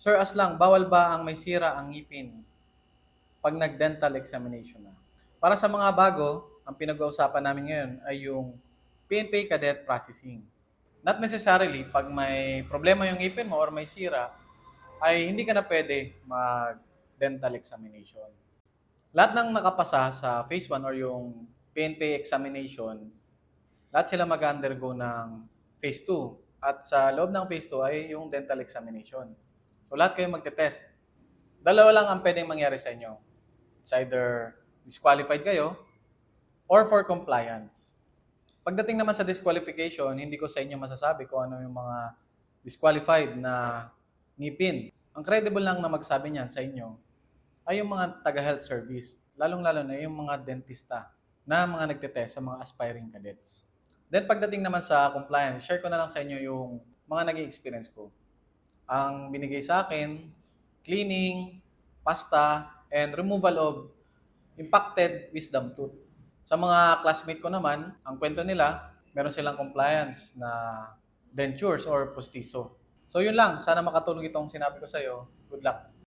Sir Aslang, bawal ba ang may sira ang ngipin pag nag-dental examination na? Para sa mga bago, ang pinag-uusapan namin ngayon ay yung PNP cadet processing. Not necessarily pag may problema yung ngipin mo or may sira, ay hindi ka na pwede mag-dental examination. Lahat ng nakapasa sa phase 1 or yung PNP examination, lahat sila mag-undergo ng phase 2. At sa loob ng phase 2 ay yung dental examination. So lahat kayo magte-test. Dalawa lang ang pwedeng mangyari sa inyo. It's either disqualified kayo or for compliance. Pagdating naman sa disqualification, hindi ko sa inyo masasabi kung ano yung mga disqualified na ngipin. Ang credible lang na magsabi niyan sa inyo ay yung mga taga-health service, lalong-lalo na yung mga dentista na mga nagtetest sa mga aspiring cadets. Then pagdating naman sa compliance, share ko na lang sa inyo yung mga naging experience ko. Ang binigay sa akin, cleaning, pasta, and removal of impacted wisdom tooth. Sa mga classmate ko naman, ang kwento nila, meron silang compliance na dentures or postizo. So yun lang, sana makatulong itong sinabi ko sa iyo. Good luck.